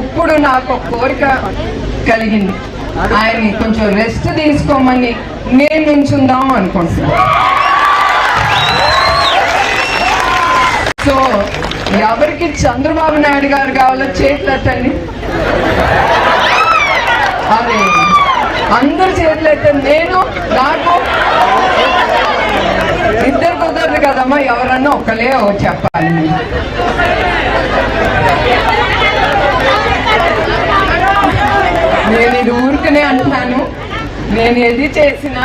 ఇప్పుడు నాకు ఒక కోరిక కలిగింది. ఆయన్ని కొంచెం రెస్ట్ తీసుకోమని నేను నుంచుందాం అనుకుంటున్నాను. సో ఎవరికి చంద్రబాబు నాయుడు గారు కావాలో చేతులెత్తండి అదే అందరు చేతులెత్తండి నేను నాకు. ఇద్దరు కుదరదు కదమ్మా ఎవరన్నా ఒకలే చెప్పాలి మీరు. నేను అందుకనే అంటున్నాను. నేను ఏది చేసినా